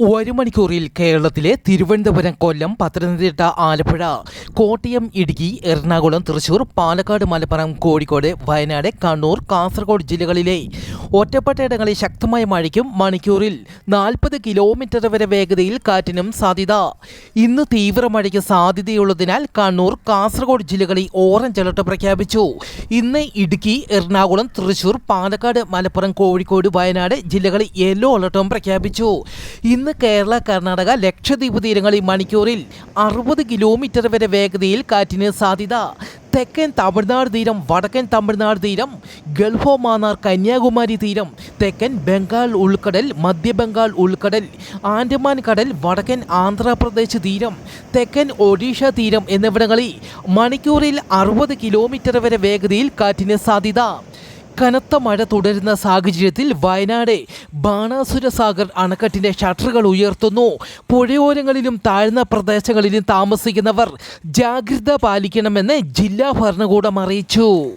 വരും മണിക്കൂറിൽ കേരളത്തിലെ തിരുവനന്തപുരം കൊല്ലം പത്തനംതിട്ട ആലപ്പുഴ കോട്ടയം ഇടുക്കി എറണാകുളം തൃശൂർ പാലക്കാട് മലപ്പുറം കോഴിക്കോട് വയനാട് കണ്ണൂർ കാസർഗോഡ് ജില്ലകളിലെ ഒറ്റപ്പെട്ടയിടങ്ങളിൽ ശക്തമായ മഴയ്ക്കും മണിക്കൂറിൽ നാൽപ്പത് കിലോമീറ്റർ വരെ വേഗതയിൽ കാറ്റിനും സാധ്യത. ഇന്ന് തീവ്ര മഴയ്ക്ക് സാധ്യതയുള്ളതിനാൽ കണ്ണൂർ കാസർഗോഡ് ജില്ലകളിൽ ഓറഞ്ച് അലർട്ട് പ്രഖ്യാപിച്ചു. ഇന്ന് ഇടുക്കി എറണാകുളം തൃശൂർ പാലക്കാട് മലപ്പുറം കോഴിക്കോട് വയനാട് ജില്ലകളിൽ യെല്ലോ അലർട്ടും പ്രഖ്യാപിച്ചു. ഇന്ന് കേരള കർണാടക ലക്ഷദ്വീപ് തീരങ്ങളിൽ മണിക്കൂറിൽ അറുപത് കിലോമീറ്റർ വരെ വേഗതയിൽ കാറ്റിന് സാധ്യത. തെക്കൻ തമിഴ്നാട് തീരം വടക്കൻ തമിഴ്നാട് തീരം ഗൾഫ് ഓഫ് മാന്നാർ കന്യാകുമാരി തീരം തെക്കൻ ബംഗാൾ ഉൾക്കടൽ മധ്യബംഗാൾ ഉൾക്കടൽ ആൻഡമാൻ കടൽ വടക്കൻ ആന്ധ്രാപ്രദേശ് തീരം തെക്കൻ ഒഡീഷ തീരം എന്നിവിടങ്ങളിൽ മണിക്കൂറിൽ അറുപത് കിലോമീറ്റർ വരെ വേഗതയിൽ കാറ്റിന് സാധ്യത. കനത്ത മഴ തുടരുന്ന സാഹചര്യത്തിൽ വയനാട് ബാണാസുര സാഗർ അണക്കെട്ടിന്റെ ഷട്ടറുകൾ ഉയർത്തുന്നു. പുഴയോരങ്ങളിലും താഴ്ന്ന പ്രദേശങ്ങളിലും താമസിക്കുന്നവർ ജാഗ്രത പാലിക്കണമെന്ന് ജില്ലാ ഭരണകൂടം അറിയിച്ചു.